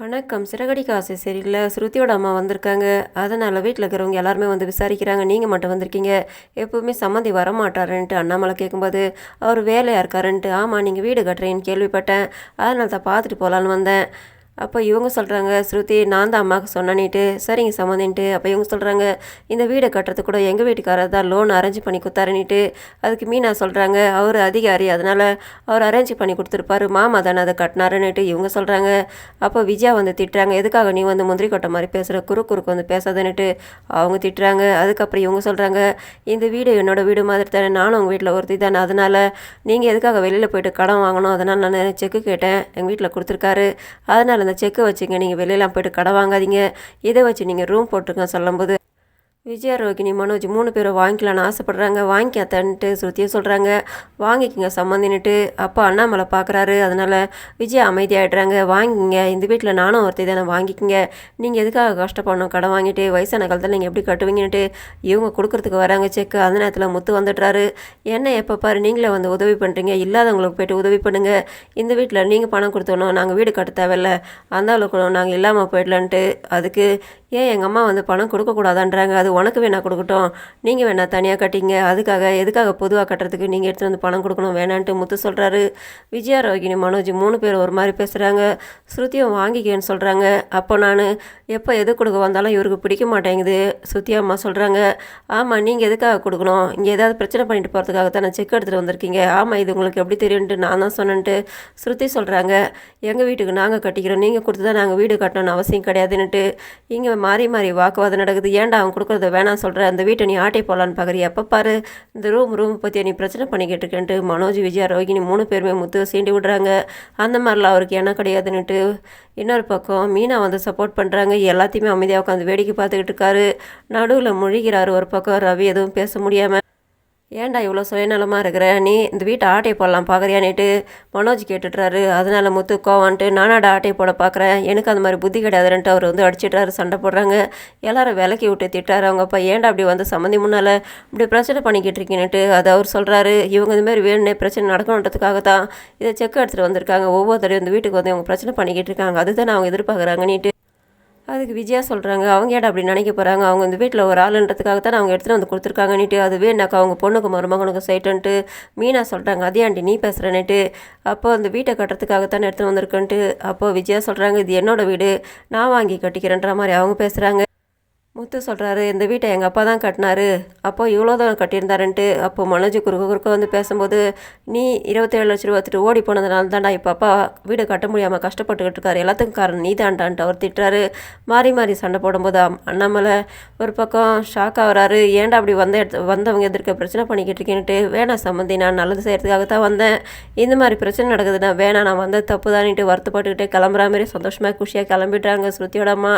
வணக்கம். சிறகடி காசு சரியில்லை ஸ்ருதியோட அம்மா வந்திருக்காங்க. அதனால் வீட்டில் இருக்கிறவங்க எல்லாருமே வந்து விசாரிக்கிறாங்க. நீங்கள் மட்டும் வந்திருக்கீங்க. எப்போவுமே சம்மந்தி வரமாட்டாருன்ட்டு அண்ணாமலை கேட்கும்போது அவர் வேலையாக இருக்காருன்ட்டு ஆமாம் நீங்கள் வீடு கட்டுறேன்னு கேள்விப்பட்டேன். அதனால தான் பார்த்துட்டு போகலான்னு வந்தேன். அப்போ இவங்க சொல்கிறாங்க ஸ்ருதி நான் தான் அம்மாவுக்கு சொன்னேன்ட்டு சரிங்க சம்மந்தின்ட்டு அப்போ இவங்க சொல்கிறாங்க இந்த வீடை கட்டுறதுக்கு கூட எங்கள் வீட்டுக்காரர் தான் லோன் அரேஞ்ச் பண்ணி கொடுத்தாருன்னுட்டு அதுக்கு மீனா சொல்கிறாங்க அவர் அதிகாரி அதனால் அவர் அரேஞ்ச் பண்ணி கொடுத்துருப்பாரு மாமா தானே அதை கட்டினாருன்னுட்டு இவங்க சொல்கிறாங்க அப்போ விஜயா வந்து திட்டுறாங்க எதுக்காக நீ வந்து முந்திரி கொட்டை மாதிரி பேசுகிற குறு குறுக்கு வந்து பேசாதன்னுட்டு? அவங்க திட்டுறாங்க. அதுக்கப்புறம் இவங்க சொல்கிறாங்க இந்த வீடு என்னோட வீடு மாதிரி தானே நானும் உங்கள் வீட்டில் ஒருத்தி தானே அதனால் நீங்கள் எதுக்காக வெளியில் போயிட்டு கடன் வாங்கணும்? அதனால் நான் செக்கு கேட்டேன் எங்கள் வீட்டில் கொடுத்துருக்காரு. அதனால் அந்த செக்கை வச்சுங்க. நீங்கள் வெளியெல்லாம் போயிட்டு கடை வாங்காதீங்க. இதை வச்சு நீங்கள் ரூம் போட்டுருங்க சொல்லும்போது விஜயா ரோகிணி மனோஜ் மூணு பேரும் வாங்கிக்கலான்னு ஆசைப்பட்றாங்க. வாங்கி அத்தன்ட்டு ஸ்ருதியை சொல்கிறாங்க வாங்கிக்கிங்க சம்மந்தின்னுட்டு அப்பா அண்ணாமலை பார்க்குறாரு அதனால் விஜயா அமைதியாகிடுறாங்க வாங்கிங்க இந்த வீட்டில் நானும் ஒருத்தி தானே. வாங்கிக்கிங்க. நீங்கள் எதுக்காக கஷ்டப்படணும்? கடன் வாங்கிட்டு வயசான காலத்தில் நீங்கள் எப்படி கட்டுவீங்கன்னுட்டு இவங்க கொடுக்குறதுக்கு வராங்க. செக்கு அந்த நேரத்தில் முத்து வந்துடுறாரு. என்ன எப்போ பாரு நீங்களே வந்து உதவி பண்ணுறீங்க இல்லாதவங்களுக்கு போய்ட்டு உதவி பண்ணுங்கள் இந்த வீட்டில் நீங்கள் பணம் கொடுத்தோணும். நாங்கள் வீடு கட்ட தேவையில்ல. அந்த அளவுக்கு நாங்கள் இல்லாமல் போயிடலான்ட்டு அதுக்கு ஏன் எங்கள் அம்மா வந்து பணம் கொடுக்கக்கூடாதான்றாங்க அது உனக்கு வேணா கொடுக்கட்டும். நீங்கள் வேணா தனியாக கட்டிங்க. அதுக்காக எதுக்காக பொதுவாக கட்டுறதுக்கு நீங்கள் எடுத்துகிட்டு வந்து பணம் கொடுக்கணும்? வேணான்ட்டு முத்து சொல்கிறாரு விஜயா ரோகிணி மனோஜ் மூணு பேர் ஒரு மாதிரி பேசுகிறாங்க ஸ்ருதியும் வாங்கிக்கேன்னு சொல்கிறாங்க அப்போ நான் எப்போ எது கொடுக்க வந்தாலும் இவருக்கு பிடிக்க மாட்டேங்குது. ஸ்ருதி அம்மா சொல்கிறாங்க ஆமாம் நீங்கள் எதுக்காக கொடுக்கணும்? இங்கே ஏதாவது பிரச்சனை பண்ணிட்டு போகிறதுக்காக தான் நான் செக் எடுத்துகிட்டு வந்திருக்கீங்க. ஆமாம் இது உங்களுக்கு எப்படி தெரியும்ட்டு நான் தான் சொன்னேன்ட்டு ஸ்ருதி சொல்கிறாங்க எங்கள் வீட்டுக்கு நாங்கள் கட்டிக்கிறோம். நீங்கள் கொடுத்து தான் நாங்கள் வீடு கட்டணும்னு அவசியம் கிடையாதுன்னுட்டு இங்கே மாறி மாறி வாக்குவாதம் நடக்குது. ஏன்டா அவன் கொடுக்குறத வேணாம் சொல்கிற அந்த வீட்டை நீ ஆட்டை போகலான்னு பார்க்குறிய எப்போ பாரு இந்த ரூம் ரூம் பற்றி நீ பிரச்சனை பண்ணிக்கிட்டு இருக்கேன்ட்டு மனோஜ் விஜயா ரோகிணி மூணு பேருமே முத்து சீண்டி விடுறாங்க. அந்த மாதிரிலாம் அவருக்கு என்ன கிடையாதுன்னுட்டு இன்னொரு பக்கம் மீனா வந்து சப்போர்ட் பண்ணுறாங்க எல்லாத்தையுமே அமைதியாக உட்காந்து வேடிக்கை பார்த்துக்கிட்டு இருக்காரு. நடுவில் முழிகிறாரு ஒரு பக்கம் ரவி எதுவும் பேச முடியாமல் ஏன்டா இவ்வளோ சுயநலமாக இருக்கிற? நீ இந்த வீட்டை ஆட்டை போடலாம் பார்க்குறியான்னுட்டு மனோஜ் கேட்டுட்றாரு. அதனால முத்து கோவான்ட்டு நானாடா ஆட்டை போட பார்க்குறேன். எனக்கு அந்த மாதிரி புத்தி கிடையாதுன்ட்டு அவர் வந்து அடிச்சிட்றாரு சண்டை போடுறாங்க. எல்லாரும் விலக்கி விட்டு திட்டாரு அவங்க அப்பா ஏன்டா அப்படி வந்து சம்மந்தி முன்னால் இப்படி பிரச்சனை பண்ணிக்கிட்டு இருக்கீங்கன்னுட்டு அதை அவர் சொல்கிறாரு இவங்க இந்த மாதிரி வேணுனே பிரச்சனை நடக்கணுன்றதுக்காக தான் இதை செக் எடுத்துகிட்டு வந்திருக்காங்க. ஒவ்வொருத்தரையும் இந்த வீட்டுக்கு வந்து இவங்க பிரச்சனை பண்ணிக்கிட்டு இருக்காங்க. அதுதான் அவங்க எதிர்பார்க்குறாங்கன்னுட்டு அதுக்கு விஜயா சொல்கிறாங்க அவங்க ஏடா அப்படி நினைக்க போகிறாங்க அவங்க இந்த வீட்டில் ஒரு ஆளுன்றதுக்காக தான் அவங்க எடுத்துகிட்டு வந்து கொடுத்துருக்காங்கன்னுட்டு அதுவே எனக்கு அவங்க பொண்ணுக்கு மருமகனுக்கு சைட்டுன்ட்டு மீனா சொல்கிறாங்க அதே ஆண்டி நீ பேசுகிறேன்னுட்டு அப்போ அந்த வீட்டை கட்டுறதுக்காக தானே எடுத்துகிட்டு வந்திருக்கேன்ட்டு அப்போது விஜயா சொல்கிறாங்க இது என்னோடய வீடு நான் வாங்கி கட்டிக்கிறேன்ற மாதிரி அவங்க பேசுகிறாங்க முத்து சொல்கிறாரு இந்த வீட்டை எங்கள் அப்பா தான் கட்டினாரு. அப்போ இவ்வளோ தான் கட்டியிருந்தாருன்ட்டு அப்போ மனோஜ் குறுக்க குறுக்க வந்து பேசும்போது நீ இருபத்தேழு லட்ச ரூபா எடுத்துட்டு ஓடி போனதுனால தான்டா இப்போ அப்பா வீடு கட்ட முடியாமல் கஷ்டப்பட்டுக்கிட்டு இருக்காரு. எல்லாத்துக்கும் காரணம் நீ தான்டான்ட்டு அவர் திட்டுறாரு. மாறி மாறி சண்டை போடும்போது அண்ணாமலை ஒரு பக்கம் ஷாக் ஆகிறாரு ஏன்டா அப்படி வந்த எடுத்து வந்தவங்க எதிர்க்க பிரச்சனை பண்ணிக்கிட்டு இருக்கேன்ட்டு வேணாம் சம்மந்தி நான் நல்லது செய்கிறதுக்காக தான் வந்தேன். இந்த மாதிரி பிரச்சனை நடக்குதுன்னா வேணாம் நான் வந்தது தப்பு தானிட்டு வருத்தப்பட்டுக்கிட்டே கிளம்புற மாதிரி சந்தோஷமாக குஷியாக கிளம்பிட்டாங்க ஸ்ருதியோட அம்மா.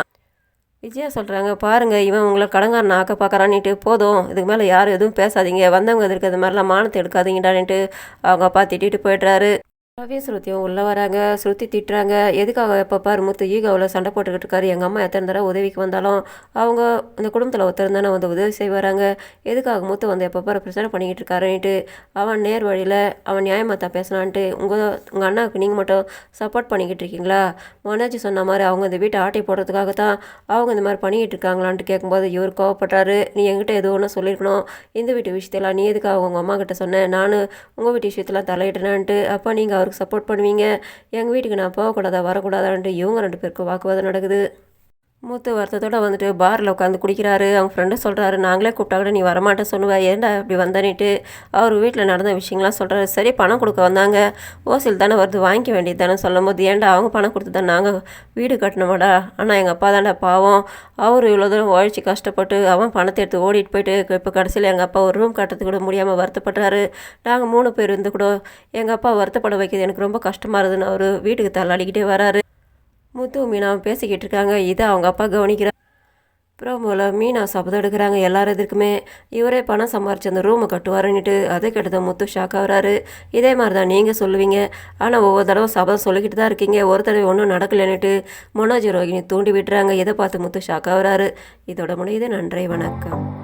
விஜயா சொல்கிறாங்க பாருங்கள் இவன் உங்களை கடங்காரன் ஆக்க பார்க்குறான்னுட்டு போதும் இதுக்கு மேலே யாரும் எதுவும் பேசாதீங்க வந்தவங்க எதிர்க்கு இது மாதிரிலாம் மானத்தை எடுக்காதீங்கடான்ட்டு அவங்க அப்பா திட்டிட்டு போய்ட்றாரு. காவிய ஸ்ருதியும் உள்ளே வராங்க ஸ்ருதி திட்டுறாங்க. எதுக்காக எப்போ பாரு முத்து ஈகோவில் சண்டை போட்டுக்கிட்டு இருக்காரு. எங்கள் அம்மா எத்தனை தடவை உதவிக்கு வந்தாலும் அவங்க அந்த குடும்பத்தில் ஒருத்தர் தானே வந்து உதவி செய்வாராங்க. எதுக்காக முத்து வந்து எப்போ பாரு பிரச்சனை பண்ணிக்கிட்டு இருக்காருன்ட்டு அவன் நேர் வழியில் அவன் நியாயமாக தான் பேசினான்ட்டு உங்கள் உங்கள் அண்ணாவுக்கு நீங்கள் மட்டும் சப்போர்ட் பண்ணிக்கிட்டு இருக்கீங்களா? மனோஜ் சொன்ன மாதிரி அவங்க இந்த வீட்டை ஆட்டை போடுறதுக்காக தான் அவங்க இந்த மாதிரி பண்ணிக்கிட்டு இருக்காங்களான்ட்டு கேட்கும்போது இவர் கோவப்படுறாரு நீ என்கிட்ட எது ஒன்று சொல்லியிருக்கணும். இந்த வீட்டு விஷயத்தெல்லாம் நீ எதுக்காக உங்கள் அம்மா கிட்ட சொன்னேன் நான் உங்கள் வீட்டு விஷயத்தெல்லாம் தலையிடுறேன்ட்டு அப்போ நீங்கள் அவர் அவருக்கு சப்போர்ட் பண்ணுவீங்க. எங்கள் வீட்டுக்கு நான் போகக்கூடாதா வரக்கூடாதான்ட்டு இவங்க ரெண்டு பேருக்கு வாக்குவாதம் நடக்குது. மூத்த வருத்தத்தோடு வந்துட்டு பாரில் உட்காந்து குடிக்கிறாரு. அவங்க ஃப்ரெண்டு சொல்கிறாரு நாங்களே கூப்பிட்டா கூட நீ வரமாட்டேன் சொல்லுவேன் ஏன்டா அப்படி வந்தனிட்டு அவர் வீட்டில் நடந்த விஷயங்கள்லாம் சொல்கிறாரு சரி பணம் கொடுக்க வந்தாங்க. ஓசில் தானே வருது வாங்கிக்க வேண்டியது தானே சொல்லும் போது ஏன்டா அவங்க பணம் கொடுத்து தான் நாங்கள் வீடு கட்டணுமாடா? ஆனால் எங்கள் அப்பா தாண்டா பாவம். அவர் இவ்வளோ தூரம் உழைச்சி கஷ்டப்பட்டு அவன் பணத்தை எடுத்து ஓடிட்டு போயிட்டு இப்போ கடைசியில் எங்கள் அப்பா ஒரு ரூம் கட்டுறது கூட முடியாமல் வருத்தப்படுறாரு. நாங்கள் மூணு பேர் இருந்து கூட எங்கள் அப்பா வருத்தப்பட வைக்கிறது எனக்கு ரொம்ப கஷ்டமாக இருக்குதுன்னு அவர் வீட்டுக்கு தள்ளாடிக்கிட்டே வராரு. முத்து மீனாவும் பேசிக்கிட்டு இருக்காங்க. இதை அவங்க அப்பா கவனிக்கிறார் ப்ரோமோவில் மீனா சபதம் எடுக்கிறாங்க. எல்லாரும் எதுக்குமே இவரே பணம் சம்பாரிச்சு அந்த ரூமை கட்டுவாருன்னுட்டு அதை கெட்டதை முத்து ஷாக் ஆகிறாரு. இதே மாதிரி தான் நீங்கள் சொல்லுவீங்க. ஆனால் ஒவ்வொரு தடவை சபதம் சொல்லிக்கிட்டு தான் இருக்கீங்க. ஒரு தடவை ஒன்றும் நடக்கலைன்னுட்டு மனோஜ் ரோகிணி தூண்டி விட்டுறாங்க. இதை பார்த்து முத்து ஷாக் ஆகிறாரு. இதோட முடியுது. நன்றி வணக்கம்.